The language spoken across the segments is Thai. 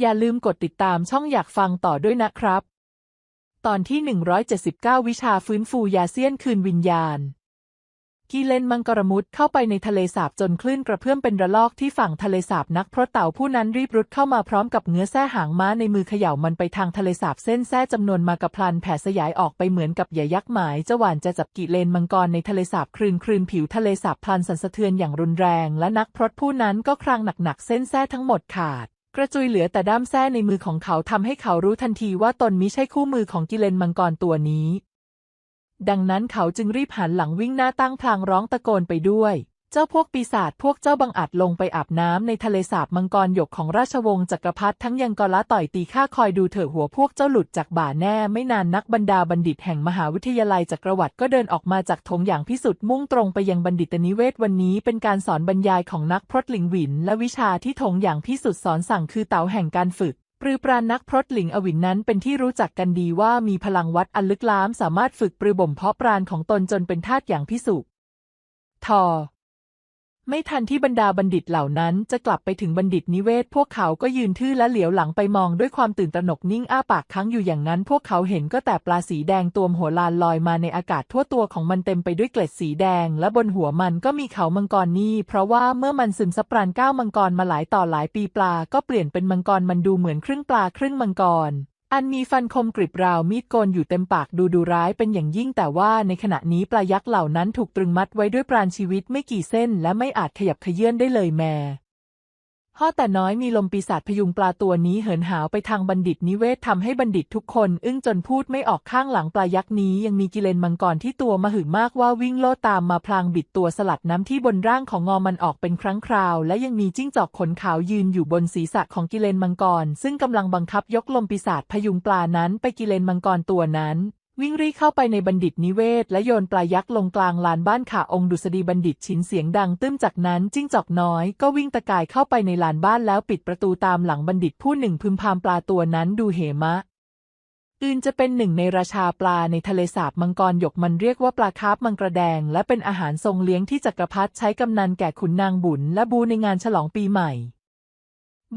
อย่าลืมกดติดตามช่องอยากฟังต่อด้วยนะครับ ตอนที่ 179 วิชาฟื้นฟูยาเซียนคืนวิญญาณ กีเลนมังกรมุดเข้าไปในทะเลสาบจนคลื่นกระเพื่อมเป็นระลอกที่ฝั่งทะเลสาบนักเพราะเต่าผู้นั้นรีบรุดเข้ามาพร้อมกับเงื้อแส้หางม้าในมือเขย่ามันไปทางทะเลสาบเส้นแส้จำนวนมากระพลันแผ่สยายออกไปเหมือนกับเหยายักษ์หมายจะหวานจะจับกีเลนมังกรในทะเลสาบคลืนคลืนผิวทะเลสาบพลันสั่นสะเทือนอย่างรุนแรง และนักพรตผู้นั้นก็ครางหนักๆเส้นแส้ทั้งหมดขาด กระจุยเหลือแต่ด้ามแส้ในมือของเขาทำให้เขารู้ทันทีว่าตนมิใช่คู่มือของกิเลนมังกรตัวนี้ ดังนั้นเขาจึงรีบหันหลังวิ่งหน้าตั้งพลางร้องตะโกนไปด้วย เจ้าพวกปีศาจพวกเจ้าบังอาจลงไปอาบน้ำในทะเลสาบมังกรหยกของราชวงศ์จักรพรรดิทั้งยังกละต่อยตีข้าคอยดูเถอะหัวพวกเจ้าหลุดจากบ่าแน่ไม่นานนักบรรดาบัณฑิตแห่งมหาวิทยาลัยจักรวรรดิก็เดินออกมาจากธงอย่างพิสุทธิ์มุ่งตรงไปยังบัณฑิตนิเวศวันนี้เป็นการสอนบรรยายของนักพรตหลิงหวิน และวิชาที่ธงอย่างพิสุทธิ์สอนสั่งคือเต๋าแห่งการฝึกปรือปราณนักพรตหลิงอวินนั้นเป็นที่รู้จักกันดีว่ามีพลังวัดอันลึกล้ำสามารถฝึกปรือบ่มเพาะปราณของตนจนเป็นทาสอย่างพิสุทอ ไม่ทันที่บรรดาบัณฑิตเหล่านั้นจะกลับไปถึงบัณฑิตนิเวศ พวกเขาก็ยืนทื่อและเหลียวหลังไปมองด้วยความตื่นตระหนกนิ่งอ้าปากค้างอยู่อย่างนั้น พวกเขาเห็นก็แต่ปลาสีแดงตัวหัวลานลอยมาในอากาศทั่วตัวของมันเต็มไปด้วยเกล็ดสีแดง และบนหัวมันก็มีเขามังกรนี่ เพราะว่าเมื่อมันซึมซับปราณก้าวมังกรมาหลายต่อหลายปีปลาก็เปลี่ยนเป็นมังกรมันดูเหมือนครึ่งปลาครึ่งมังกร อันมีฟันคมกริบราวมีดโกนอยู่เต็มปากดูดูร้ายเป็นอย่างยิ่งแต่ว่าในขณะนี้ปลายักษ์เหล่านั้นถูกตรึงมัดไว้ด้วยปราณชีวิตไม่กี่เส้นและไม่อาจขยับเขยื่อนได้เลยแม่ ห่อแต่น้อยมีลมปีศาจพยุงปลาตัวนี้เหินหาวไปทางบัณฑิตนิเวศทำให้บัณฑิตทุกคนอึ้งจนพูดไม่ออกข้างหลังปลายักษ์นี้ ยังมีกิเลนมังกรที่ตัวมหึมากว่าวิ่งโลดตามมาพลางบิดตัวสลัดน้ำที่บนร่างของงอมันออกเป็นครั้งคราว และยังมีจิ้งจอกขนขาวยืนอยู่บนศีรษะของกิเลนมังกร ซึ่งกำลังบังคับยกลมปีศาจพยุงปลานั้นไปกิเลนมังกรตัวนั้น วิ่งรีเข้าไปในบัณฑิตนิเวศ และโยนปลายักษ์ลงกลางลานบ้านขาองค์ดุษฎีบัณฑิตฉินเสียงดังตื้มจากนั้นจิ้งจอกน้อยก็วิ่งตะกายเข้าไปในลานบ้านแล้วปิดประตูตามหลังบัณฑิตผู้หนึ่งพึมพำปลาตัวนั้นดูเหมะอื่นจะเป็นหนึ่งในราชาปลาในทะเลสาบมังกรหยกมันเรียกว่าปลาคาร์ฟมังกระแดง และเป็นอาหารทรงเลี้ยงที่จักรพรรดิใช้กำนันแก่ขุนนางบุญและบูในงานฉลองปีใหม่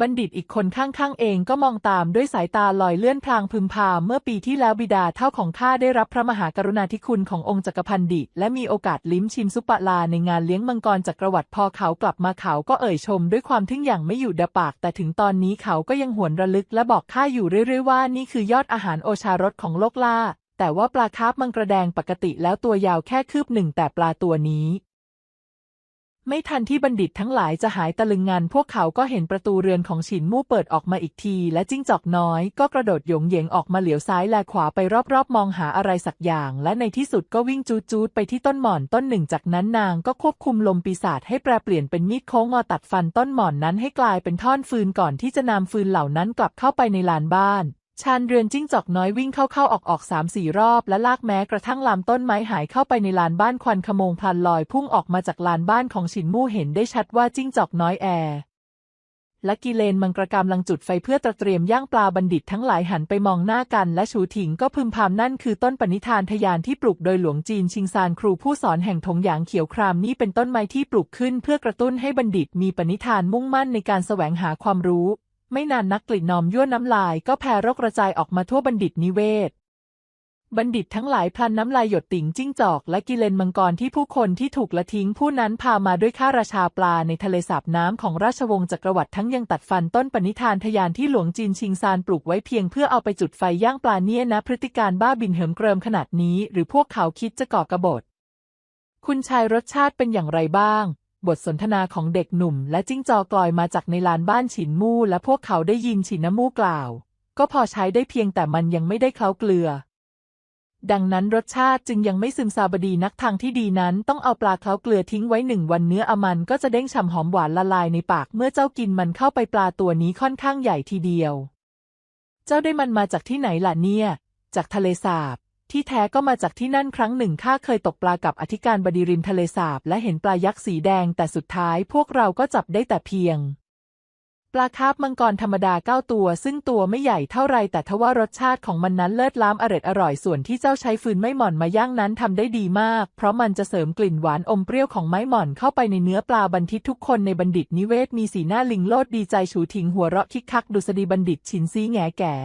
บัณฑิตอีกคนข้างๆเองก็มองตามด้วยสายตาลอยเลื่อนพลางพึมพำเมื่อปีที่แล้วบิดาเท่าของข้าได้รับพระมหากรุณาธิคุณขององค์จักรพันดิและมีโอกาสลิ้มชิมซุปปะลาในงานเลี้ยงมังกรจักรวรรดิพอเขากลับมาเขาก็เอ่ยชมด้วยความทึ่งอย่างไม่อยู่ดะปาก แต่ถึงตอนนี้เขาก็ยังหวนระลึกและบอกข้าอยู่เรื่อยๆว่านี่คือยอดอาหารโอชารสของโลกล่า แต่ว่าปลาคาร์ฟมังกระแดงปกติแล้วตัวยาวแค่คืบหนึ่งแต่ปลาตัวนี้ ไม่ทันที่บัณฑิตทั้งหลายจะหายตะลึงงานพวกเขาก็เห็นประตูเรือนของฉินมู่เปิดออกมาอีกที และจิ้งจอกน้อยก็กระโดดหยงเหยงออกมาเหลียวซ้ายแลขวาไปรอบๆ มองหาอะไรสักอย่าง และในที่สุดก็วิ่งจูจูดไปที่ต้นหมอนต้นหนึ่ง จากนั้นนางก็ควบคุมลมปีศาจให้แปรเปลี่ยนเป็นมีดโค้งงอตัดฟันต้นหมอนนั้นให้กลายเป็นท่อนฟืนก่อนที่จะนำฟืนเหล่านั้นกลับเข้าไปในลานบ้าน ชานเรือนจิ้งจอกน้อยวิ่งเข้าๆออกๆสามสี่รอบ และลากแม้กระทั่งลำต้นไม้หายเข้าไปในลานบ้านควันขโมงพลันลอยพุ่งออกมาจากลานบ้านของฉินมู่เห็นได้ชัดว่าจิ้งจอกน้อยแอร์และกิเลนมังกรกำลังจุดไฟเพื่อตระเตรียมย่างปลาบัณฑิตทั้งหลายหันไปมองหน้ากัน และชูถิงก็พึมพำนั่นคือต้นปณิธานทยานที่ปลูกโดยหลวงจีนชิงซานครูผู้สอนแห่งถงหยางเขียวครามนี่เป็นต้นไม้ที่ปลูกขึ้นเพื่อกระตุ้นให้บัณฑิตมีปณิธานมุ่งมั่นในการแสวงหาความรู้ ไม่นานนักกลิ่นนอมยั่วน้ำลายก็แผ่โรคกระจายออกมาทั่วบัณฑิตนิเวศ บัณฑิตทั้งหลายพลันน้ำลายหยดติ่งจิ้งจอก และกิเลนมังกรที่ผู้คนที่ถูกละทิ้งผู้นั้นพามาด้วยข้าราชาปลาในทะเลสาบน้ำของราชวงศ์จักรวรรดิทั้งยังตัดฟันต้นปณิธานทยานที่หลวงจีนชิงซานปลูกไว้เพียงเพื่อเอาไปจุดไฟย่างปลาเนี่ยนะ พฤติการบ้าบินเหิมเกริมขนาดนี้ หรือพวกเขาคิดจะก่อกระบฏคุณชายรสชาติเป็นอย่างไรบ้าง บทสนทนาของเด็กหนุ่ม และจิ้งจอกลอยมาจากในลานบ้านฉินมู่ และพวกเขาได้ยินฉินน้ำมู่กล่าว ก็พอใช้ได้เพียงแต่มันยังไม่ได้เคล้าเกลือ ดังนั้นรสชาติจึงยังไม่ซึมซาบดีนักทางที่ดีนั้น ต้องเอาปลาเคล้าเกลือทิ้งไว้หนึ่งวันเนื้ออมันก็จะเด้งฉ่ำหอมหวานละลายในปากเมื่อเจ้ากินมันเข้าไปปลาตัวนี้ค่อนข้างใหญ่ทีเดียว เจ้าได้มันมาจากที่ไหนล่ะเนี่ย จากทะเลสาบ ที่แท้ก็มาจากที่นั่นครั้งหนึ่งข้าเคยตกปลากับอธิการบดีริมทะเลสาบ และเห็นปลายักษ์สีแดง แต่สุดท้ายพวกเราก็จับได้แต่เพียง ปลาคาร์ฟมังกรธรรมดาเก้าตัว ซึ่งตัวไม่ใหญ่เท่าไรแต่ทว่ารสชาติของมันนั้นเลิศล้ำอร่อยอร่อยส่วนที่เจ้าใช้ฟืนไม้หม่อนมาย่างนั้นทำได้ดีมาก เพราะมันจะเสริมกลิ่นหวานอมเปรี้ยวของไม้หม่อนเข้าไปในเนื้อปลาบันทิตทุกคนในบัณฑิตนิเวศมีสีหน้าลิงโลดดีใจฉูถิงหัวเราะคิกคักดุษฎีบัณฑิตฉินซีแงแก่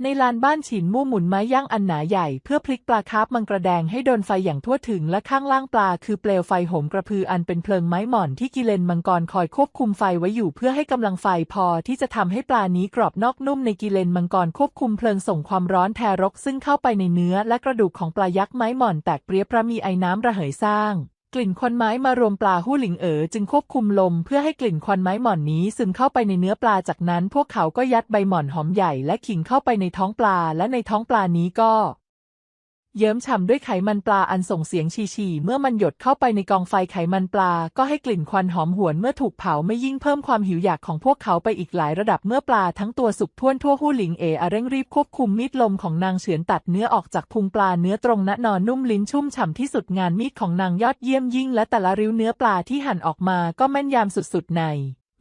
ในลานบ้านฉินมู่หมุนไม้ย่างอันหนาใหญ่เพื่อพลิกปลาคาร์ฟมังกระแดงให้โดนไฟอย่างทั่วถึงและข้างล่างปลาคือเปลวไฟโหมกระพืออันเป็นเพลิงไม้หม่อนที่กิเลนมังกรคอยควบคุมไฟไว้อยู่เพื่อให้กำลังไฟพอที่จะทำให้ปลานี้กรอบนอกนุ่มในกิเลนมังกรควบคุมเพลิงส่งความร้อนแทรกซึ่งเข้าไปในเนื้อและกระดูกของปลายักษ์ไม้หม่อนแตกเปรี้ยประมีไอ้น้ำระเหยสร้าง กลิ่นควันไม้มารวมปลาหู้หลิงเอ๋อจึงควบคุมลมเพื่อให้กลิ่นควันไม้หม่อนนี้ซึมเข้าไปในเนื้อปลาจากนั้น พวกเขาก็ยัดใบหม่อนหอมใหญ่และขิงเข้าไปในท้องปลาและในท้องปลานี้ก็ เยิ้มฉ่ำด้วยไขมันปลาอันส่งเสียงชีๆเมื่อมันหยดเข้าไปในกองไฟไขมันปลา ก็ให้กลิ่นควันหอมหวนเมื่อถูกเผาไม่ยิ่งเพิ่มความหิวอยากของพวกเขาไปอีกหลายระดับเมื่อปลาทั้งตัวสุกท่วนทั่วหู้หลิงเออเร่งรีบควบคุมมีดลมของนางเฉือนตัดเนื้อออกจากพุงปลาเนื้อตรงณนอนนุ่มลิ้นชุ่มฉ่ำที่สุดงานมีดของนางยอดเยี่ยมยิ่งและแต่ละริ้วเนื้อปลาที่หั่นออกมาก็แม่นยำสุดๆใน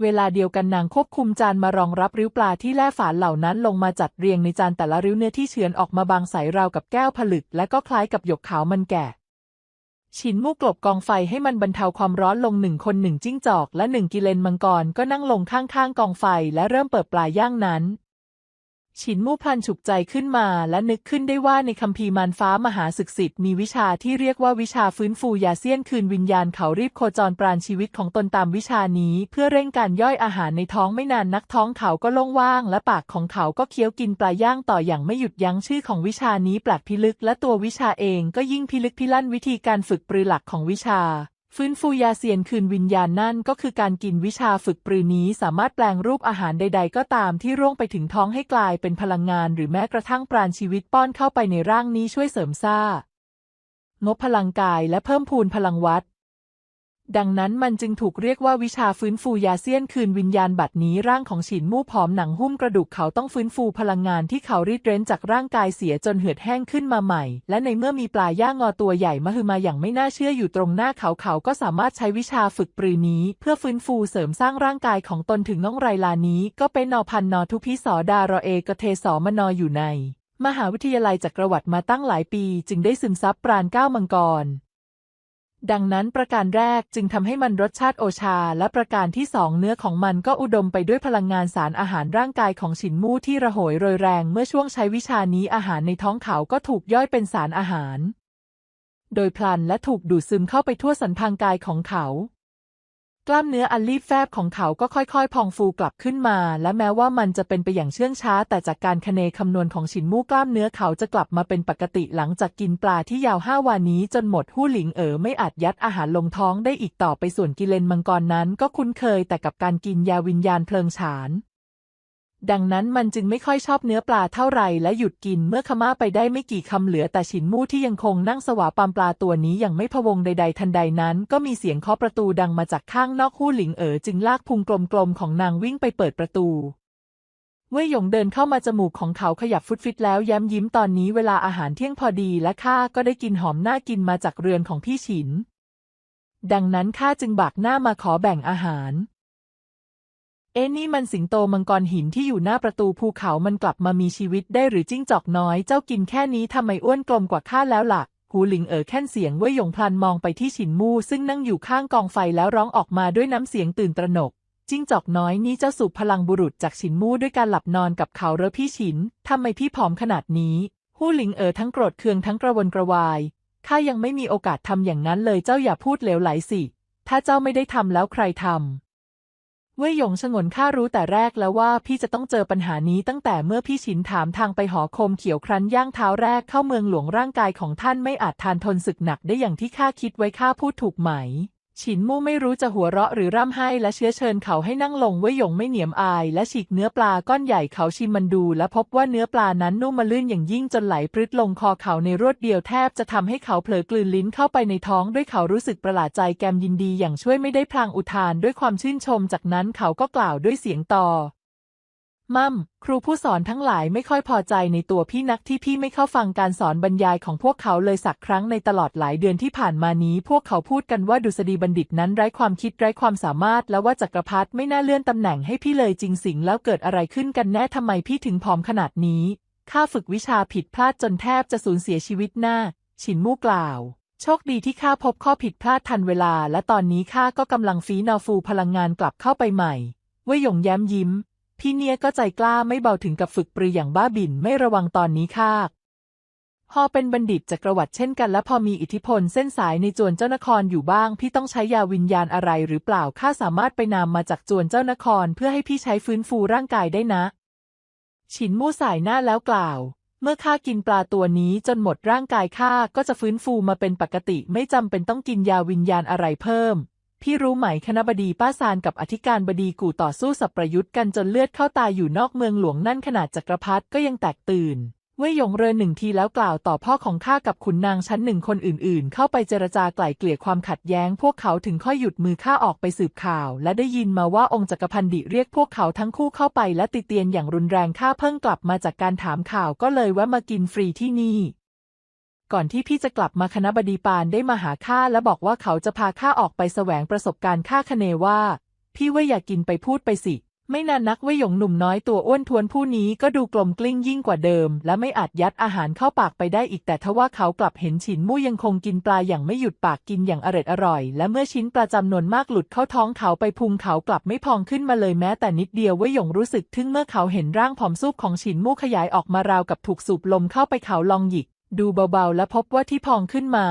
เวลาเดียวกันนางควบคุมจานมารองรับริ้วปลาที่แล่ฝานเหล่านั้นลงมาจัดเรียงในจานแต่ละริ้วเนื้อที่เฉือนออกมาบางใสราวกับแก้วผลึก และก็คล้ายกับหยกขาวมันแก่ฉินมู่กลบกองไฟให้มันบรรเทาความร้อนลงหนึ่งคนหนึ่งจิ้งจอก และหนึ่งกิเลนมังกรก็นั่งลงข้างๆกองไฟและเริ่มเปิดปลาย่างนั้น ฉินมู่พลันฉุกใจขึ้นมาและนึกขึ้นได้ว่าในคัมภีร์มารฟ้ามหาศึกษิตมีวิชาที่เรียกว่าวิชาฟื้นฟูยาเซียนคืนวิญญาณเขารีบโคจรปราณชีวิตของตนตามวิชานี้ เพื่อเร่งการย่อยอาหารในท้องไม่นานนักท้องเขาก็โล่งว่าง และปากของเขาก็เคี้ยวกินปลาย่างต่ออย่างไม่หยุดยั้งชื่อของวิชานี้แปลกพิลึกและตัววิชาเองก็ยิ่งพิลึกพิลั่นวิธีการฝึกปรือหลักของวิชา ฟื้นฟูยาเซียนคืนวิญญาณนั่นก็คือการกินวิชาฝึกปรือนี้สามารถแปลงรูปอาหารใด ๆ ก็ตามที่ร่วงไปถึงท้องให้กลายเป็นพลังงาน หรือแม้กระทั่งปราณชีวิตป้อนเข้าไปในร่างนี้ช่วยเสริมซ่างบพลังกายและเพิ่มพูนพลังวัด ดังนั้นมันจึงถูกเรียกว่าวิชาฟื้นฟูยาเซียนคืนวิญญาณบัดนี้ร่างของฉินมู่ผอมหนังหุ้มกระดูกเขาต้องฟื้นฟูพลังงานที่เขารีดเร้นจากร่างกายเสียจนเหือดแห้งขึ้นมาใหม่ และในเมื่อมีปลาย่างงอตัวใหญ่มาหึมาอย่างไม่น่าเชื่ออยู่ตรงหน้าเขาเขาก็สามารถใช้วิชาฝึกปรือนี้ เพื่อฟื้นฟูเสริมสร้างร่างกายของตนถึงน้องไรลานี้ ก็เป็นนอพันนอทุพิสอดารอเอกเทสอมนออยู่ใน มหาวิทยาลัยจักรวรรดิมาตั้งหลายปี จึงได้ซึมซับปราณเก้ามังกร ดังนั้นประการแรกจึงทำให้มันรสชาติโอชา และประการที่สองเนื้อของมันก็อุดมไปด้วยพลังงานสารอาหารร่างกายของฉินมู่ที่ระโหยโรยแรงเมื่อช่วงใช้วิชานี้อาหารในท้องเขาก็ถูกย่อยเป็นสารอาหาร โดยพลันและถูกดูดซึมเข้าไปทั่วสันพางกายของเขา กล้ามเนื้ออันรีบแฟบของเขาก็ค่อยๆ พองฟูกลับขึ้นมา และแม้ว่ามันจะเป็นไปอย่างเชื่องช้า แต่จากการคเนคำนวณของฉินมู่กล้ามเนื้อเขาจะกลับมาเป็นปกติหลังจากกินปลาที่ยาวห้าวันนี้จนหมดหู้หลิงเอ๋อไม่อาจยัดอาหารลงท้องได้อีกต่อไปส่วนกิเลนมังกรนั้น ก็คุ้นเคยแต่กับการกินยาวิญญาณเพลิงฉาน ดังนั้นมันจึงไม่ค่อยชอบเนื้อปลาเท่าไหร่และหยุดกินเมื่อขม่าไปได้ไม่กี่คำเหลือแต่ฉินมู่ที่ยังคงนั่งสวาปามปลาตัวนี้อยังไม่พะวงใด ๆ ทันใดนั้น ก็มีเสียงเคาะประตูดังมาจากข้างนอกหู้หลิงเอ๋อจึงลากพุงกลมๆของนางวิ่งไปเปิดประตูเว่ยหยงเดินเข้ามาจมูกของเขาขยับฟุตฟิตแล้วย้มยิ้มตอนนี้เวลาอาหารเที่ยงพอดีและข้าก็ได้กินหอมน่ากินมาจากเรือนของพี่ฉิน ดังนั้นข้าจึงบากหน้ามาขอแบ่งอาหาร เอ้นี่มันสิงโตมังกรหินที่อยู่หน้าประตูภูเขามันกลับมามีชีวิตได้หรือจิ้งจอกน้อยเจ้ากินแค่นี้ทำไมอ้วนกลมกว่าข้าแล้วล่ะ หูหลิงเอ๋อแค่นเสียงเว่ยหยงพลันมองไปที่ฉินมู่ซึ่งนั่งอยู่ข้างกองไฟแล้วร้องออกมาด้วยน้ำเสียงตื่นตระหนก จิ้งจอกน้อยนี่เจ้าสูบพลังบุรุษจากฉินมู่ด้วยการหลับนอนกับเขาเหรอพี่ฉินทำไมพี่ผอมขนาดนี้ หูหลิงเอ๋อทั้งโกรธเคืองทั้งกระวนกระวายข้ายังไม่มีโอกาสทำอย่างนั้นเลยเจ้าอย่าพูดเลวไหลสิ ถ้าเจ้าไม่ได้ทำแล้วใครทำ ว่ยหยงฉงนข้ารู้แต่แรกแล้วว่าพี่จะต้องเจอปัญหานี้ตั้งแต่เมื่อพี่ฉินถามทางไปหอคมเขียวครั้นย่างเท้าแรกเข้าเมืองหลวงร่างกายของท่านไม่อาจทานทนศึกหนักได้อย่างที่ข้าคิดไว้ข้าพูดถูกไหม ฉินมู่ไม่รู้จะหัวเราะหรือร่ำไห้และเชื้อเชิญเขาให้นั่งลงเว่ยหยงไม่เหนียมอาย และฉีกเนื้อปลาก้อนใหญ่เขาชิมมันดู และพบว่าเนื้อปลานั้นนุ่มมาลื่นอย่างยิ่งจนไหลปรึดลงคอเขาในรวดเดียวแทบจะทำให้เขาเผลอกลืนลิ้นเข้าไปในท้องด้วยเขารู้สึกประหลาดใจแกมยินดีอย่างช่วยไม่ได้พลางอุทานด้วยความชื่นชมจากนั้นเขาก็กล่าวด้วยเสียงต่อ มั่ม ครูผู้สอนทั้งหลายไม่ค่อยพอใจในตัวพี่นักที่พี่ไม่เข้าฟังการสอนบรรยายของพวกเขาเลยสักครั้งในตลอดหลายเดือนที่ผ่านมานี้ พวกเขาพูดกันว่าดุษฎีบัณฑิตนั้นไร้ความคิดไร้ความสามารถ และว่าจักรพรรดิไม่น่าเลื่อนตำแหน่งให้พี่เลยจริงสิงแล้วเกิดอะไรขึ้นกันแน่ทำไมพี่ถึงผอมขนาดนี้ข้าฝึกวิชาผิดพลาดจนแทบจะสูญเสียชีวิตหน้า ฉินมู่กล่าว โชคดีที่ข้าพบข้อผิดพลาดทันเวลา และตอนนี้ข้าก็กำลังฟีนอฟูพลังงานกลับเข้าไปใหม่เว่ยหยงแย้มยิ้ม พี่เนี่ยก็ใจกล้าไม่เบาถึงกับฝึกปรืออย่างบ้าบิ่นไม่ระวังตอนนี้ข้าพอเป็นบัณฑิตจักรวรรดิเช่นกัน และพอมีอิทธิพลเส้นสายในจวนเจ้านครอยู่บ้าง พี่ต้องใช้ยาวิญญาณอะไรหรือเปล่าข้าสามารถไปนำมาจากจวนเจ้านครเพื่อให้พี่ใช้ฟื้นฟูร่างกายได้นะ ฉินมู่สายหน้าแล้วกล่าว เมื่อข้ากินปลาตัวนี้จนหมดร่างกายข้าก็จะฟื้นฟูมาเป็นปกติไม่จำเป็นต้องกินยาวิญญาณอะไรเพิ่ม พี่รู้ไหมคณบดีป้าซานกับอธิการบดีกู่ต่อสู้สับประยุทธ์กันจนเลือดเข้าตายอยู่นอกเมืองหลวงนั่นขนาดจักรพรรดิก็ยังแตกตื่นเว่ยหยงเรินหนึ่งทีแล้วกล่าวต่อพ่อของข้ากับขุนนางชั้นหนึ่งคนอื่นๆ เข้าไปเจรจาไกล่เกลี่ยความขัดแย้ง พวกเขาถึงค่อยหยุดมือข้าออกไปสืบข่าว และได้ยินมาว่าองค์จักรพันดิเรียกพวกเขาทั้งคู่เข้าไปและติเตียนอย่างรุนแรงข้าเพิ่งกลับมาจากการถามข่าวก็เลยแวะมากินฟรีที่นี่ ก่อนที่พี่จะกลับมาคณะบดีปานได้มาหาข้าและบอกว่าเขาจะพาข้าออกไปแสวงประสบการณ์ข้าคเนว่า พี่ว่าอยากกินไปพูดไปสิ ไม่นานนักว่ยหยงหนุ่มน้อยตัวอ้วนทวนผู้นี้ก็ดูกลมกลิ้งยิ่งกว่าเดิม และไม่อาจยัดอาหารเข้าปากไปได้อีกแต่ทว่าเขากลับเห็นฉินมู่ยังคงกินปลาอย่างไม่หยุดปากกินอย่างอร็ดอร่อย และเมื่อชิ้นปลาจำนวนมากหลุดเข้าท้องเขาไปพุงเขากลับไม่พองขึ้นมาเลยแม้แต่นิดเดียวว่ยหยงรู้สึกทึ่งเมื่อเขาเห็นร่างผอมซูบของฉินมู่ขยายออกมาราวกับถูกสูบลมเข้าไปเขาลองหยิก ดูเบาๆ และพบว่าที่พองขึ้นมา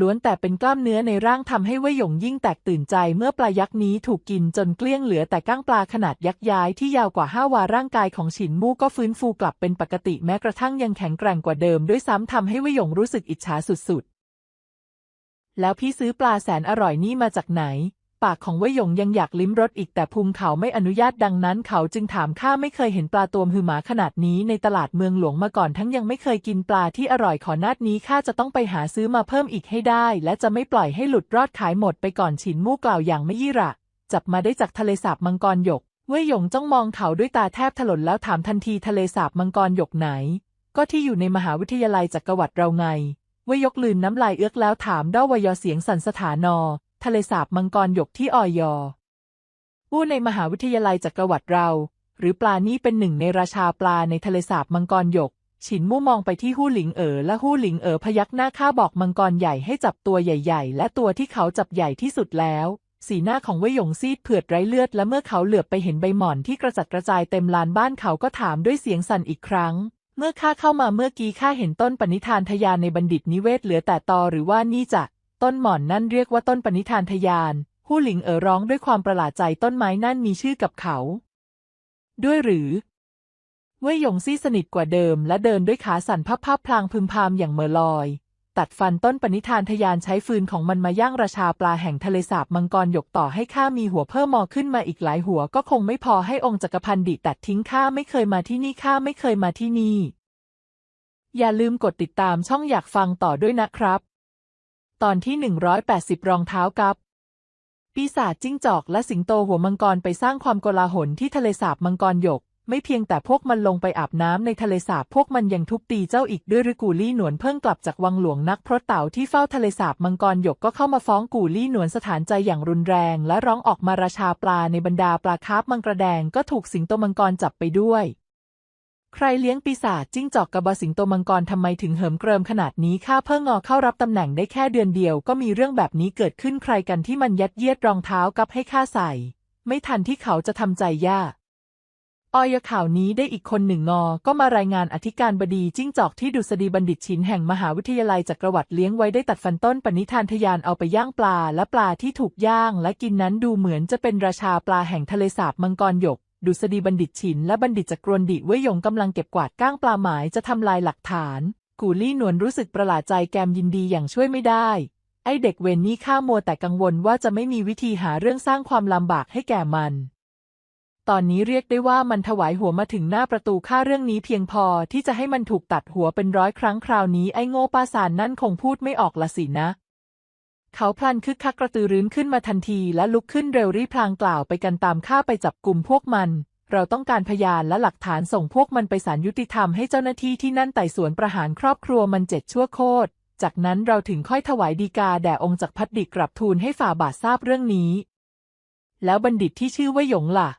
ล้วนแต่เป็นกล้ามเนื้อในร่างทำให้เว่ยหยงยิ่งแตกตื่นใจเมื่อปลายักษ์นี้ถูกกินจนเกลี้ยงเหลือแต่ก้างปลาขนาดยักษ์ย้ายที่ยาวกว่าห้าวาร่างกายของฉินมู่ก็ฟื้นฟูกลับเป็นปกติแม้กระทั่งยังแข็งแกร่งกว่าเดิมด้วยซ้ำทำให้เว่ยหยงรู้สึกอิจฉาสุดๆ แล้วพี่ซื้อปลาแสนอร่อยนี่มาจากไหน ปากของเว่ยหยงยังอยากลิ้มรสอีกแต่พุงเขาไม่อนุญาตดังนั้น เขาจึงถามข้าไม่เคยเห็นปลาตัวหือหมาขนาดนี้ในตลาดเมืองหลวงมาก่อนทั้งยังไม่เคยกินปลาที่อร่อยขอนาดนี้ข้าจะต้องไปหาซื้อมาเพิ่มอีกให้ได้ และจะไม่ปล่อยให้หลุดรอดขายหมดไปก่อนฉินมู่กล่าวอย่างไม่ยี่ระ จับมาได้จากทะเลสาบมังกรหยกเว่ยหยงจ้องมองเขาด้วยตาแทบถลนแล้วถามทันทีทะเลสาบมังกรหยกไหน ก็ที่อยู่ในมหาวิทยาลัยจักรวรรดิเราไงเว่ยยกลืนน้ำลายเอื้อกแล้วถามด้อวยอเสียงสันสถานอ ทะเลสาบมังกรหยกที่ออยออู้ในมหาวิทยาลัยจักรวรรดิเรา หรือปลานี่เป็นหนึ่งในราชาปลาในทะเลสาบมังกรหยก ฉินมู่มองไปที่หู้หลิงเอ๋อและหู้หลิงเอ๋อพยักหน้าข้าบอกมังกรใหญ่ให้จับตัวใหญ่ ๆ และตัวที่เขาจับใหญ่ที่สุดแล้ว สีหน้าของเว่ยหยงซีดเผือดไร้เลือดและเมื่อเขาเหลือบไปเห็นใบหม่อนที่กระจัดกระจายเต็มลานบ้านเขาก็ถามด้วยเสียงสั่นอีกครั้งเมื่อข้าเข้ามาเมื่อกี้ข้าเห็นต้นปณิธานทยานในบัณฑิตนิเวศเหลือแต่ตอหรือว่านี่จะ ต้นหม่อนนั่นเรียกว่าต้นปณิธานทยาน ผู้หลิงเอ๋อร้องด้วยความประหลาดใจต้นไม้นั่นมีชื่อกับเขา ด้วยหรือเว่ยหยงซี่สนิทกว่าเดิม และเดินด้วยขาสั่นพับพับพลางพึมพำอย่างเม่อลอย ตัดฟันต้นปณิธานทยานใช้ฟืนของมันมาย่างราชาปลาแห่งทะเลสาบมังกรหยกต่อให้ข้ามีหัวเพิ่มมอขึ้นมาอีกหลายหัวก็คงไม่พอให้องค์จักรพันดิตัดทิ้งข้าไม่เคยมาที่นี่ข้าไม่เคยมาที่นี่ อย่าลืมกดติดตามช่องอยากฟังต่อด้วยนะครับ ตอนที่ 180 รองเท้ากับ ปีศาจจิ้งจอกและสิงโตหัวมังกรไปสร้างความโกลาหลที่ทะเลสาบมังกรหยก ไม่เพียงแต่พวกมันลงไปอาบน้ำในทะเลสาบพวกมันยังทุบตีเจ้าอีกด้วยหรือกูลี่หนวนเพิ่งกลับจากวังหลวงนักพราะเต่าที่เฝ้าทะเลสาบมังกรหยกก็เข้ามาฟ้องกูลี่หนวนสถานใจอย่างรุนแรง และร้องออกมาราชาปลาในบรรดาปลาคาร์ฟมังกระแดงก็ถูกสิงโตมังกรจับไปด้วย ใครเลี้ยงปีศาจจิ้งจอกกระบะสิงโตมังกรทำไมถึงเหิมเกริมขนาดนี้ข้าเพิ่งงอเข้ารับตำแหน่งได้แค่เดือนเดียวก็มีเรื่องแบบนี้เกิดขึ้นใครกันที่มันยัดเยียดรองเท้ากับให้ข้าใส่ ไม่ทันที่เขาจะทำใจยากออยข่าวนี้ได้อีกคนหนึ่งงอ ก็มารายงานอธิการบดีจิ้งจอกที่ดุษฎีบัณฑิตชินแห่งมหาวิทยาลัยจักรวรรดิเลี้ยงไว้ได้ตัดฟันต้นปณิธานทยานเอาไปย่างปลา และปลาที่ถูกย่าง และกินนั้นดูเหมือนจะเป็นราชาปลาแห่งทะเลสาบมังกรหยก ดุษฎีบัณฑิตฉินและบัณฑิตจักรวนดิเว่ยหยงกำลังเก็บกวาดก้างปลาหมายจะทำลายหลักฐาน กูลี่นวนรู้สึกประหลาดใจแกมยินดีอย่างช่วยไม่ได้ ไอเด็กเวนนี่ข้ามัวแต่กังวลว่าจะไม่มีวิธีหาเรื่องสร้างความลำบากให้แก่มัน ตอนนี้เรียกได้ว่ามันถวายหัวมาถึงหน้าประตูค่าเรื่องนี้เพียงพอที่จะให้มันถูกตัดหัวเป็นร้อยครั้งคราวนี้ไอ้โง่ป้าสารนั่นคงพูดไม่ออกละสินะ เขาพลันคึกคักกระตือรือร้นขึ้นมาทันทีและลุกขึ้นเร็วรีพลางกล่าวไปกันตามข้าไปจับกลุ่มพวกมัน เราต้องการพยานและหลักฐานส่งพวกมันไปศาลยุติธรรมให้เจ้าหน้าที่ที่นั่นไต่สวนประหารครอบครัวมันเจ็ดชั่วโคตร จากนั้นเราถึงค่อยถวายดีกาแด่องค์จักรพรรดิกรับทูลให้ฝ่าบาททราบเรื่องนี้ แล้วบัณฑิตที่ชื่อว่าหยงล่ะ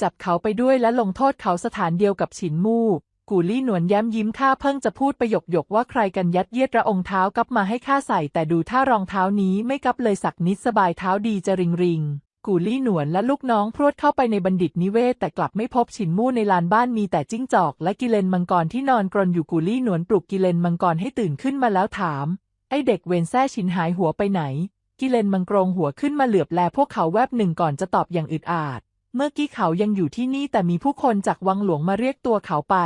จับเขาไปด้วยและลงโทษเขาสถานเดียวกับฉินมู่ กูลี่หนวนแย้มยิ้มข้าเพิ่งจะพูดประโยคหยกๆว่าใครกันยัดเยียดระองเท้ากับมาให้ข้าใส่ แต่ดูท่ารองเท้านี้ไม่กับเลยสักนิดสบายเท้าดีจะริงริงกูลี่หนวนและลูกน้องพรวดเข้าไปในบัณฑิตนิเวศ แต่กลับไม่พบฉินมู่ในลานบ้านมีแต่จิ้งจอก และกิเลนมังกรที่นอนกรนอยู่กูลี่หนวนปลุกกิเลนมังกรให้ตื่นขึ้นมาแล้วถาม ไอเด็กเวนแซ่ฉินหายหัวไปไหน กิเลนมังกรงหัวขึ้นมาเหลือบแลพวกเขาแวบหนึ่งก่อนจะตอบอย่างอึดอาด เมื่อกี้เขายังอยู่ที่นี่แต่มีผู้คนจากวังหลวงมาเรียกตัวเขาไป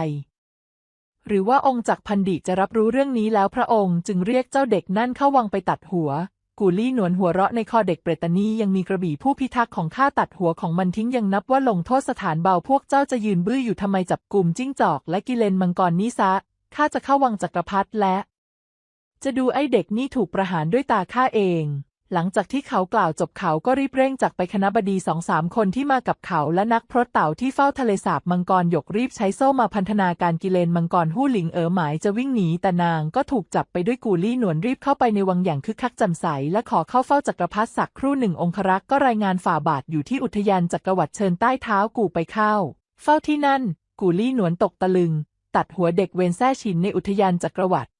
หรือว่าองค์จักรพันดิจะรับรู้เรื่องนี้แล้วพระองค์จึงเรียกเจ้าเด็กนั่นเข้าวังไปตัดหัว กูลี่หนวนหัวเราะในคอเด็กเปรตนียังมีกระบี่ผู้พิทักษ์ของข้าตัดหัวของมันทิ้งยังนับว่าลงโทษสถานเบาพวกเจ้าจะยืนบื้ออยู่ทำไมจับกลุ่มจิ้งจอกและกิเลนมังกรนี้ซะข้าจะเข้าวังจักรพรรดิและ จะดูไอ้เด็กนี่ถูกประหารด้วยตาข้าเอง หลังจากที่เขากล่าวจบเขาก็รีบเร่งจากไปคณะบดีสองสามคนที่มากับเขาและนักพรตเต่าที่เฝ้าทะเลสาบมังกรหยกรีบใช้โซ่มาพันธนาการกิเลนมังกรหู้หลิงเอ๋อหมายจะวิ่งหนีแต่นางก็ถูกจับไปด้วยกูลี่หนวนรีบเข้าไปในวังอย่างคึกคักจำใสและขอเข้าเฝ้าจักรพรรดิสักครู่หนึ่งองครักษ์ก็รายงานฝ่าบาทอยู่ที่อุทยานจักรวรรดิเชิญใต้เท้ากูไปเข้า เฝ้าที่นั่น กูลี่หนวนตกตะลึง ตัดหัวเด็กเวนแซ่ชินในอุทยานจักรวรรดิ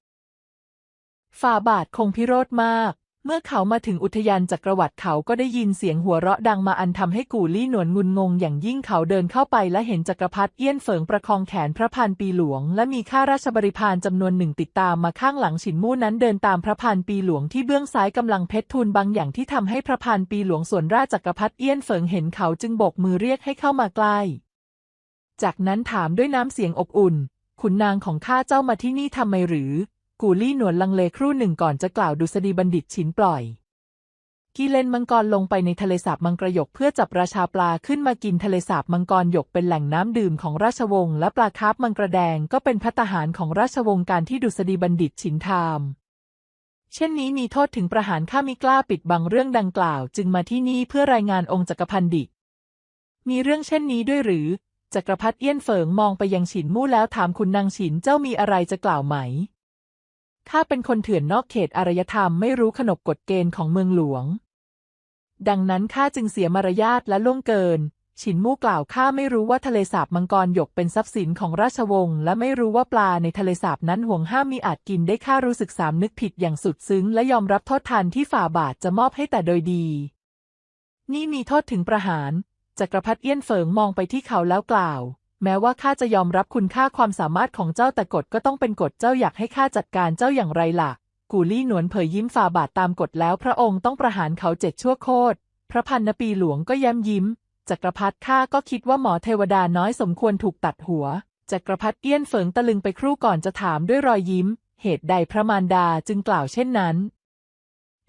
ฝ่าบาทคงพิโรธมาก เมื่อเขามาถึงอุทยานจักรวรรดิเขาก็ได้ยินเสียงหัวเราะดังมาอันทำให้กูลี่หนวนงุนงง อย่างยิ่งเขาเดินเข้าไปและเห็นจักรพรรดิเอี้ยนเฟิงประคองแขนพระพันปีหลวง และมีข้าราชบริพารจำนวนหนึ่งติดตามมาข้างหลังฉินมู่นั้นเดินตามพระพันปีหลวงที่เบื้องซ้ายกำลังเพชรทูลบางอย่างที่ทำให้พระพันปีหลวงส่วนราชจักรพรรดิเอี้ยนเฟิงเห็นเขาจึงโบกมือเรียกให้เข้ามาใกล้ จากนั้นถามด้วยน้ำเสียงอบอุ่น ขุนนางของข้าเจ้ามาที่นี่ทำไมหรือ กูลี่หนวนลังเลครู่หนึ่งก่อนจะกล่าวดุษฎีบัณฑิตฉินปล่อยกีเลนมังกรลงไปในทะเลสาบมังกรยกเพื่อจับราชาปลาขึ้นมากินทะเลสาบมังกรหยกเป็นแหล่งน้ำดื่มของราชวงศ์และปลาคาร์ฟมังกรแดงก็เป็นพัตหารของราชวงศ์การที่ดุษฎีบัณฑิตฉินทามเช่นนี้มีโทษถึงประหารข้ามิกล้าปิดบังเรื่องดังกล่าว จึงมาที่นี่เพื่อรายงานองค์จักรพันดิมีเรื่องเช่นนี้ด้วยหรือจักรพรรดิเอี้ยนเฟิงมองไปยังฉินมู่แล้วถามคุณนางฉินเจ้ามีอะไรจะกล่าวไหม ข้าเป็นคนเถื่อนนอกเขตอารยธรรมไม่รู้ขนบกฎเกณฑ์ของเมืองหลวง ดังนั้นข้าจึงเสียมารยาทและล่วงเกิน ฉินมู่กล่าวข้าไม่รู้ว่าทะเลสาบมังกรหยกเป็นทรัพย์สินของราชวงศ์และไม่รู้ว่าปลาในทะเลสาบนั้นห่วงห้ามมีอาจกินได้ข้ารู้สึกสามนึกผิดอย่างสุดซึ้ง และยอมรับโทษทันที่ฝ่าบาทจะมอบให้แต่โดยดี นี่มีโทษถึงประหารจักรพรรดิเอี้ยนเฟิงมองไปที่เขาแล้วกล่าว แม้ว่าข้าจะยอมรับคุณค่าความสามารถของเจ้าแต่กฎก็ต้องเป็นกฎเจ้าอยากให้ข้าจัดการเจ้าอย่างไรล่ะ กูลี่หนวนเผยยิ้มฝ่าบาทตามกฎแล้ว พระองค์ต้องประหารเขาเจ็ดชั่วโคตร พระพันนปีหลวงก็ย้มยิ้ม จักรพรรดิข้าก็คิดว่าหมอเทวดาน้อยสมควรถูกตัดหัว จักรพรรดิเอี้ยนเฟิงตะลึงไปครู่ก่อนจะถามด้วยรอยยิ้ม เหตุใดพระมารดาจึงกล่าวเช่นนั้น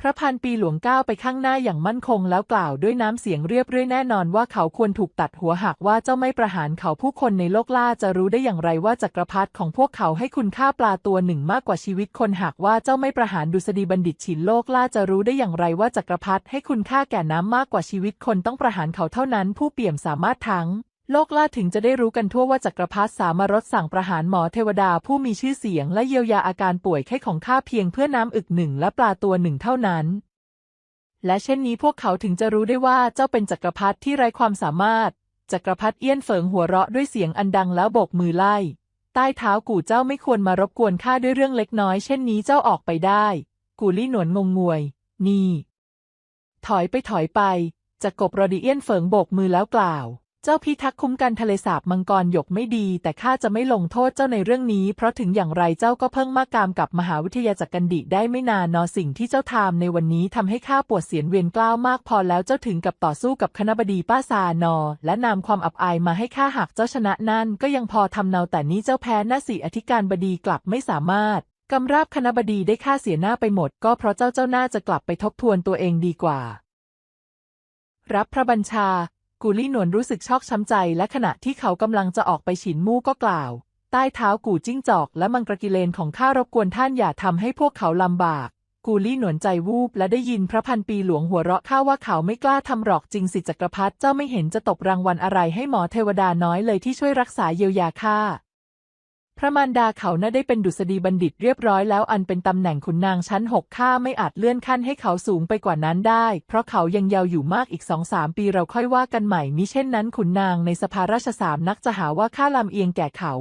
พระพันปีหลวงก้าวไปข้างหน้าอย่างมั่นคงแล้วกล่าวด้วยน้ำเสียงเรียบเรื่อยแน่นอนว่าเขาควรถูกตัดหัวหากว่าเจ้าไม่ประหารเขาผู้คนในโลกล่าจะรู้ได้อย่างไรว่าจักรพรรดิของพวกเขาให้คุณค่าปลาตัวหนึ่งมากกว่าชีวิตคนหากว่าเจ้าไม่ประหารดุษฎีบัณฑิตฉินโลกล่าจะรู้ได้อย่างไรว่าจักรพรรดิให้คุณค่าแก่น้ำมากกว่าชีวิตคนต้องประหารเขาเท่านั้น ผู้เปี่ยมสามารถทั้ง โลกล่าถึงจะได้รู้กันทั่วว่าจักรพรรดิสามารถสั่งประหารหมอเทวดาผู้มีชื่อเสียงและเยียวยาอาการป่วยไข้ของข้าเพียงเพื่อน้ำอึกหนึ่งและปลาตัวหนึ่งเท่านั้น และเช่นนี้พวกเขาถึงจะรู้ได้ว่าเจ้าเป็นจักรพรรดิที่ไร้ความสามารถ จักรพรรดิเอี้ยนเฟิงหัวเราะด้วยเสียงอันดังแล้วโบกมือไล่ ใต้เท้ากู่เจ้าไม่ควรมารบกวนข้าด้วยเรื่องเล็กน้อยเช่นนี้เจ้าออกไปได้ กูลี่หนวนงงงวย นี่ ถอยไปถอยไปจักรบรดีเอี้ยนเฟิงโบกมือแล้วกล่าว เจ้าพิทักษ์คุ้มกันทะเลสาบมังกรหยกไม่ดี แต่ข้าจะไม่ลงโทษเจ้าในเรื่องนี้ เพราะถึงอย่างไรเจ้าก็เพิ่งมากามกับมหาวิทยาจักรันดิได้ไม่นานนอสิ่งที่เจ้าทำในวันนี้ทำให้ข้าปวดเสียนเวียนกล้าวมากพอแล้วเจ้าถึงกับต่อสู้กับคณบดีป้าซานอ และนำความอับอายมาให้ข้าหากเจ้าชนะนั่น ก็ยังพอทำเนาแต่นี้เจ้าแพ้หน้าสี่อธิการบดีกลับไม่สามารถกำราบคณบดีได้ค่าเสียหน้าไปหมด ก็เพราะเจ้าเจ้าหน้าจะกลับไปทบทวนตัวเองดีกว่า รับพระบัญชา กูลี่หนวนรู้สึกชอกช้ำใจและขณะที่เขากำลังจะออกไปฉินมู่ก็กล่าว ใต้เท้ากูจิ้งจอกและมังกรกิเลนของข้ารบกวนท่านอย่าทำให้พวกเขาลำบาก กูลี่หนวนใจวูบและได้ยินพระพันปีหลวงหัวเราะข้าว่าเขาไม่กล้าทำหรอกจริงสิจักรพรรดิเจ้าไม่เห็นจะตบรางวัลอะไรให้หมอเทวดาน้อยเลยที่ช่วยรักษาเยียวยาข้า พระมารดาเขาน่าได้เป็นดุษฎีบัณฑิตเรียบร้อยแล้วอันเป็นตำแหน่งขุนนางชั้นหกข้าไม่อาจเลื่อนขั้นให้เขาสูงไปกว่านั้นได้ เพราะเขายังยาวอยู่มากอีกสองสามปีเราค่อยว่ากันใหม่มิเช่นนั้นขุนนางในสภาราชสามนักจะหาว่าข้าลำเอียงแก่เขา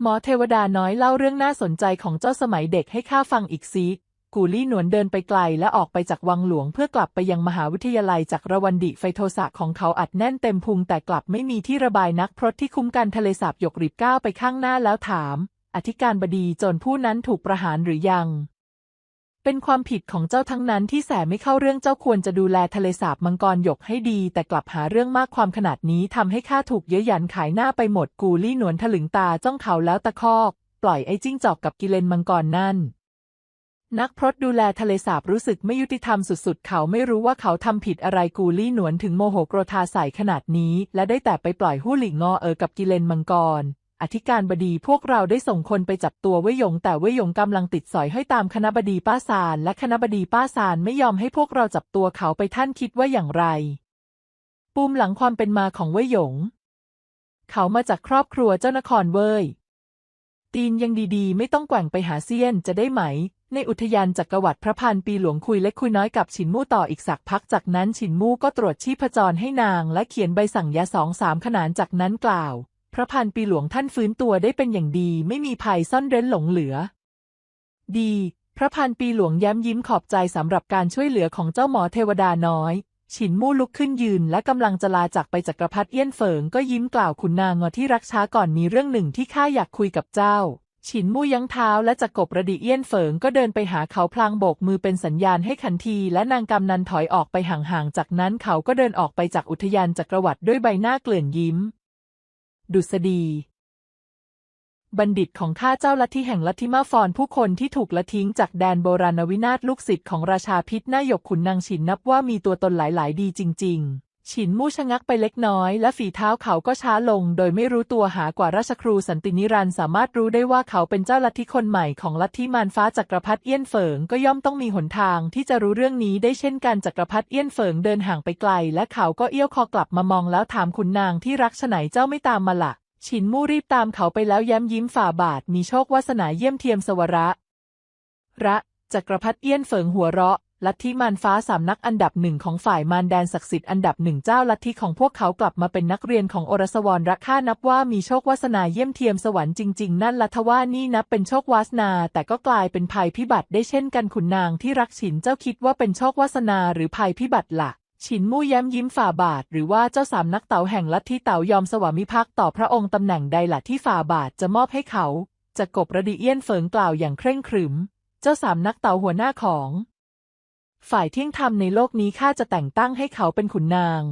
หมอเทวดาน้อยเล่าเรื่องน่าสนใจของเจ้าสมัยเด็กให้ข้าฟังอีกซิ กูลี่หนวนเดินไปไกลและออกไปจากวังหลวงเพื่อกลับไปยังมหาวิทยาลัยจากรวันดิไฟโทสะของเขาอัดแน่นเต็มพุงแต่กลับไม่มีที่ระบายนักพรตที่คุ้มกันทะเลสาบหยกรีบก้าวไปข้างหน้าแล้วถาม อธิการบดีจนผู้นั้นถูกประหารหรือยัง เป็นความผิดของเจ้าทั้งนั้นที่แสไม่เข้าเรื่องเจ้าควรจะดูแลทะเลสาบมังกรหยกให้ดี แต่กลับหาเรื่องมากความขนาดนี้ทำให้ข้าถูกเย้ยหยันขายหน้าไปหมดกูลี่หนวนถลึงตาจ้องเขาแล้วตะคอก ปล่อยไอ้จิ้งจอกกับกิเลนมังกรนั่น นักพรตดูแลทะเลสาบรู้สึกไม่ยุติธรรมสุดๆ เขาไม่รู้ว่าเขาทำผิดอะไรกูลี่หนวนถึงโมโหโกรธาใส่ขนาดนี้ และได้แต่ไปปล่อยหู้หลิงงอเออกับกิเลนมังกร อธิการบดีพวกเราได้ส่งคนไปจับตัวเว่ยหยง แต่เว่ยหยงกำลังติดสอยให้ตามคณะบดีป้าซานและคณะบดีป้าซานไม่ยอมให้พวกเราจับตัวเขาไปท่านคิดว่าอย่างไร ปูมหลังความเป็นมาของเว่ยหยง เขามาจากครอบครัวเจ้านครเว่ยตีนยังดีๆ ไม่ต้องแกว่งไปหาเซียนจะได้ไหม ในอุทยานจักรวรรดิพระพันปีหลวงคุยเล็กคุยน้อยกับฉินมู่ต่ออีกสักพักจากนั้นฉินมู่ก็ตรวจชีพจรให้นางและเขียนใบสั่งยาสองสามขนานจากนั้นกล่าว พระพันปีหลวงท่านฟื้นตัวได้เป็นอย่างดี ไม่มีภัยซ่อนเร้นหลงเหลือ ดี พระพันปีหลวงย้ำยิ้มขอบใจสำหรับการช่วยเหลือของเจ้าหมอเทวดาน้อย ฉินมู่ลุกขึ้นยืนและกำลังจะลาจากไปจักรพรรดิเอี้ยนเฟิงก็ยิ้มกล่าวขุนนางงอที่รักช้าก่อนมีเรื่องหนึ่งที่ข้าอยากคุยกับเจ้า ฉินมู่ยั้งเท้าและจักกบระดิเอี้ยนเฟิงก็เดินไปหาเขาพลางโบกมือเป็นสัญญาณให้ขันทีและนางกำนันถอยออกไปห่างๆ จากนั้นเขาก็เดินออกไปจากอุทยานจักรวรรดิด้วยใบหน้าเกลื่อนยิ้ม ดุษฎี บัณฑิตของข้าเจ้าลัทธิแห่งลัทธิมาฟอนผู้คนที่ถูกละทิ้งจากแดนโบราณวินาศลูกศิษย์ของราชาพิษหน้าหยกขุนนางฉินนับว่ามีตัวตนหลายๆ ดีจริง ๆ ฉินมู่ชะงักไปเล็กน้อย และฝีเท้าเขาก็ช้าลง โดยไม่รู้ตัวหากว่าราชครูสันตินิรันสามารถรู้ได้ว่าเขาเป็นเจ้าลัทธิคนใหม่ของลัทธิมารฟ้าจักรพรรดิเอี้ยนเฟิงก็ย่อมต้องมีหนทางที่จะรู้เรื่องนี้ได้เช่นกันจักรพรรดิเอี้ยนเฟิงเดินห่างไปไกล และเขาก็เอี้ยวคอกลับมามองแล้วถามขุนนางที่รักฉไหนเจ้าไม่ตามมาละ่ะฉินมู่รีบตามเขาไปแล้วย้ำยิ้มฝ่าบาทมีโชควาสนาเยี่ยมเทียมสวระ ระจักรพรรดิเอี้ยนเฟิงหัวเราะ ลัทธิมารฟ้าสามนักอันดับหนึ่งของฝ่ายมารแดนศักดิ์สิทธิ์อันดับหนึ่งเจ้าลัทธิของพวกเขากลับมาเป็นนักเรียนของโอรสวรรักข้านับว่ามีโชควาสนาเยี่ยมเทียมสวรรค์จริงๆ นั่นลัทว่านี่นับเป็นโชควาสนา แต่ก็กลายเป็นภัยพิบัติได้เช่นกันขุนนางที่รักฉินเจ้าคิดว่าเป็นโชควาสนาหรือภัยพิบัติละ่ะฉินมู่ย้ำยิ้มฝ่าบาท หรือว่าเจ้าสามนักเต๋าแห่งลัทธิเต๋ายอมสวามิภักดิ์ต่อพระองค์ตำแหน่งใดล่ะที่ฝ่าบาทจะมอบให้เขา จะกบระดิเอี้ยนเฟิงกล่าวอย่างเคร่งขรึม เจ้าสามนักเต๋าหัวหน้าของ ฝ่ายเที่ยงธรรมในโลกนี้ข้าจะแต่งตั้งให้เขาเป็นขุนนาง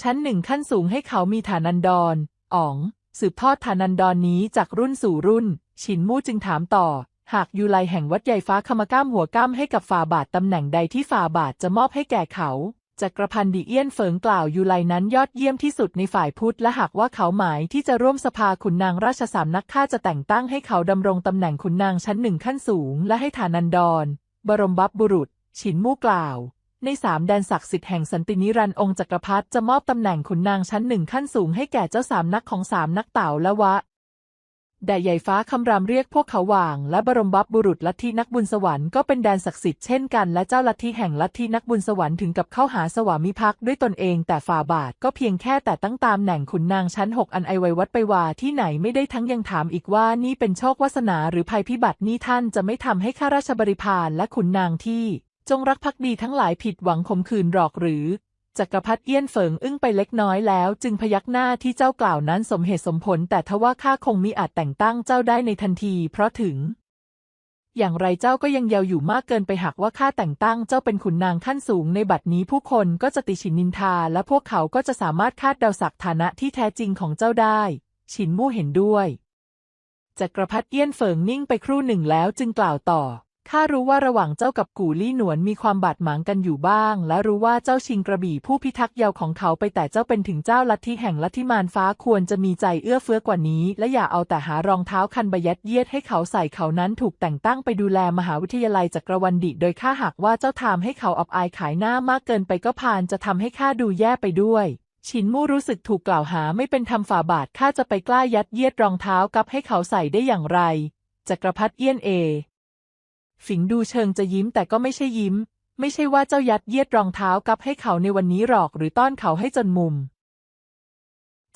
ชั้นหนึ่งขั้นสูงให้เขามีฐานันดรอ๋อง สืบทอดฐานันดรนนี้จากรุ่นสู่รุ่น ฉินมู่จึงถามต่อ หากยูไลแห่งวัดใหญ่ฟ้าขมก้ามหัวก้ามให้กับฝ่าบาทตำแหน่งใดที่ฝ่าบาทจะมอบให้แก่เขาจักรพันธ์ดิเอี้ยนเฟิงกล่าวยูไลนั้นยอดเยี่ยมที่สุดในฝ่ายพุทธและหากว่าเขาหมายที่จะร่วมสภาขุนนางราชสามนักข้าจะแต่งตั้งให้เขาดำรงตำแหน่งขุนนางชั้นหนึ่งขั้นสูง และให้ฐานันดร บรมบัพบุรุษ ฉินมู่กล่าว ในสามแดนศักดิ์สิทธิ์แห่งสันตินิรันดร์องค์จักรพรรดิจะมอบตำแหน่งขุนนางชั้นหนึ่งขั้นสูงให้แก่เจ้าสามนักของสามนักเต่าและวะแด่ใหญ่ฟ้าคำรามเรียกพวกเขาว่าง และบรมบัพบุรุษลัทธินักบุญสวรรค์ก็เป็นแดนศักดิ์สิทธิ์เช่นกันและเจ้าลัทธิแห่งลัทธินักบุญสวรรค์ถึงกับเข้าหาสวามิภักดิ์ด้วยตนเองแต่ฝ่าบาทก็เพียงแค่แต่ตั้งตามแหน่งขุนนางชั้นหกอันไอไววัดไปว่าที่ไหนไม่ได้ทั้งยังถามอีกว่านี่เป็นโชควาสนาหรือภัยพิบัตินี่ท่านจะไม่ทำให้ข้าราชบริพารและขุนนางที่ จงรักภักดีทั้งหลายผิดหวังขมขื่นหรอกหรือจักรพรรดิเอี้ยนเฟิงอึ้งไปเล็กน้อยแล้ว จึงพยักหน้าที่เจ้ากล่าวนั้นสมเหตุสมผล แต่ทว่าข้าคงมิอาจแต่งตั้งเจ้าได้ในทันที เพราะถึง อย่างไรเจ้าก็ยังเยาว์อยู่มากเกินไปหากว่าข้าแต่งตั้งเจ้าเป็นขุนนางขั้นสูงในบัดนี้ผู้คนก็จะติฉินนินทา และพวกเขาก็จะสามารถคาดเดาศักดิ์ฐานะที่แท้จริงของเจ้าได้ ฉินมู่เห็นด้วยจักรพรรดิเอี้ยนเฟิงนิ่งไปครู่หนึ่งแล้วจึงกล่าวต่อ ข้ารู้ว่าระหว่างเจ้ากับกูลี่หนวนมีความบาดหมางกันอยู่บ้าง และรู้ว่าเจ้าชิงกระบี่ผู้พิทักษ์เยาว์ของเขาไปแต่เจ้าเป็นถึงเจ้าลัทธิแห่งลัทธิมารฟ้าควรจะมีใจเอื้อเฟื้อกว่านี้ และอย่าเอาแต่หารองเท้าคันบยัดเยียดให้เขาใส่เขานั้นถูกแต่งตั้งไปดูแลมหาวิทยาลัยจักรวรรดิโดยข้าหากว่าเจ้าทำให้เขาอับอายขายหน้ามากเกินไปก็พานจะทำให้ข้าดูแย่ไปด้วยชินมู่รู้สึกถูกกล่าวหาไม่เป็นธรรมฝ่าบาทข้าจะไปกล้ายัดเยียดรองเท้ากับให้เขาใส่ได้อย่างไรจักรพรรดิเอี้ยนเอ ฝิงดูเชิงจะยิ้มแต่ก็ไม่ใช่ยิ้ม ไม่ใช่ว่าเจ้ายัดเยียดรองเท้ากับให้เขาในวันนี้หรอกหรือต้อนเขาให้จนมุม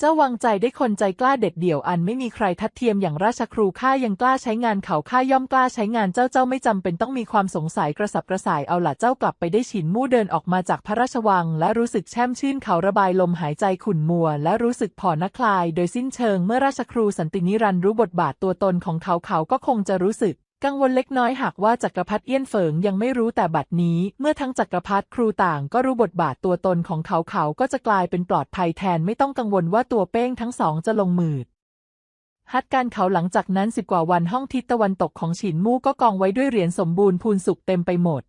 เจ้าวางใจได้คนใจกล้าเด็ดเดี่ยวอันไม่มีใครทัดเทียมอย่างราชครูข้ายังกล้าใช้งานเขาข้าย่อมกล้าใช้งานเจ้าเจ้าไม่จำเป็นต้องมีความสงสัยกระสับกระส่ายเอาล่ะเจ้ากลับไปได้ฉินมู่เดินออกมาจากพระราชวัง และรู้สึกแช่มชื่นเขาระบายลมหายใจขุ่นมัว และรู้สึกผ่อนนคลาย โดยสิ้นเชิงเมื่อราชครูสันตินิรันดร์รู้บทบาทตัวตนของเขาเขาก็คงจะรู้สึก กังวลเล็กน้อยหากว่าจักรพรรดิเอี้ยนเฟิงยังไม่รู้แต่บัดนี้ เมื่อทั้งจักรพรรดิครูต่างก็รู้บทบาทตัวตนของเขาเขาก็จะกลายเป็นปลอดภัยแทนไม่ต้องกังวลว่าตัวเป้งทั้งสองจะลงมือฮัดการเขาหลังจากนั้นสิบกว่าวันห้องทิศตะวันตกของฉินมู่ก็กองไว้ด้วยเหรียญสมบูรณ์พูนสุกเต็มไปหมด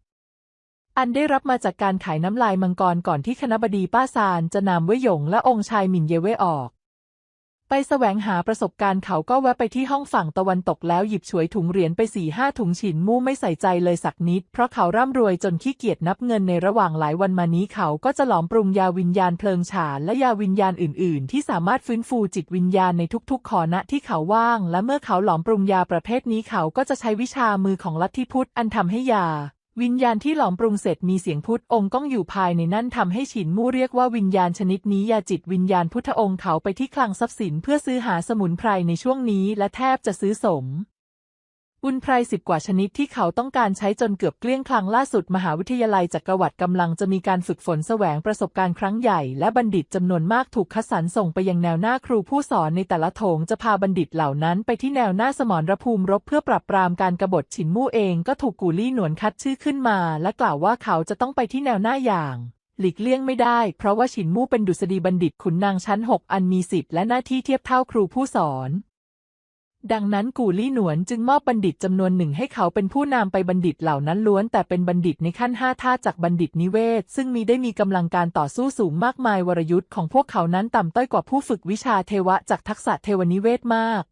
อันได้รับมาจากการขายน้ำลายมังกรก่อนที่คณบดีป้าซานจะนำเว่ยหยงและองค์ชายหมินเยเว่ออก ไปแสวงหาประสบการณ์เขาก็แวะไปที่ห้องฝั่งตะวันตกแล้วหยิบฉวยถุงเหรียญไปสี่ห้าถุงฉินมู่ไม่ใส่ใจเลยสักนิด เพราะเขาร่ำรวยจนขี้เกียจนับเงินในระหว่างหลายวันมานี้เขาก็จะหลอมปรุงยาวิญญาณเพลิงฉาและยาวิญญาณอื่น ๆ ที่สามารถฟื้นฟูจิตวิญญาณในทุกๆขอณะที่เขาว่าง และเมื่อเขาหลอมปรุงยาประเภทนี้เขาก็จะใช้วิชามือของลัทธิพุทธอันทำให้ยา วิญญาณที่หลอมปรุงเสร็จมีเสียงพุทธองค์ก้องอยู่ภายในนั่นทำให้ฉินมู่เรียกว่าวิญญาณชนิดนี้ยาจิตวิญญาณพุทธองค์เขาไปที่คลังทรัพย์สินเพื่อซื้อหาสมุนไพรในช่วงนี้และแทบจะซื้อสม บุญไพรสิบกว่าชนิดที่เขาต้องการใช้จนเกือบเกลี้ยงคลังล่าสุดมหาวิทยาลัยจักรวรรดิกำลังจะมีการฝึกฝนแสวงประสบการณ์ครั้งใหญ่ และบัณฑิตจำนวนมากถูกคัดสรรส่งไปยังแนวหน้าครูผู้สอนในแต่ละโถงจะพาบัณฑิตเหล่านั้นไปที่แนวหน้าสมรภูมิรบเพื่อปรับปรามการกบฏฉินมู่เองก็ถูกกูลี่หนวนคัดชื่อขึ้นมา และกล่าวว่าเขาจะต้องไปที่แนวหน้าอย่างหลีกเลี่ยงไม่ได้ เพราะว่าฉินมู่เป็นดุษฎีบัณฑิตขุนนางชั้นหกอันมีสิทธิ์และหน้าที่เทียบเท่าครูผู้สอน ดังนั้นกูลี่หนวนจึงมอบบัณฑิตจำนวนหนึ่งให้เขาเป็นผู้นำไปบัณฑิตเหล่านั้นล้วน แต่เป็นบัณฑิตในขั้นห้าท่าจากบัณฑิตนิเวศ ซึ่งมีได้มีกำลังการต่อสู้สูงมากมายวรยุทธ์ของพวกเขานั้นต่ำต้อยกว่าผู้ฝึกวิชาเทวะจากทักษะเทวนิเวศมาก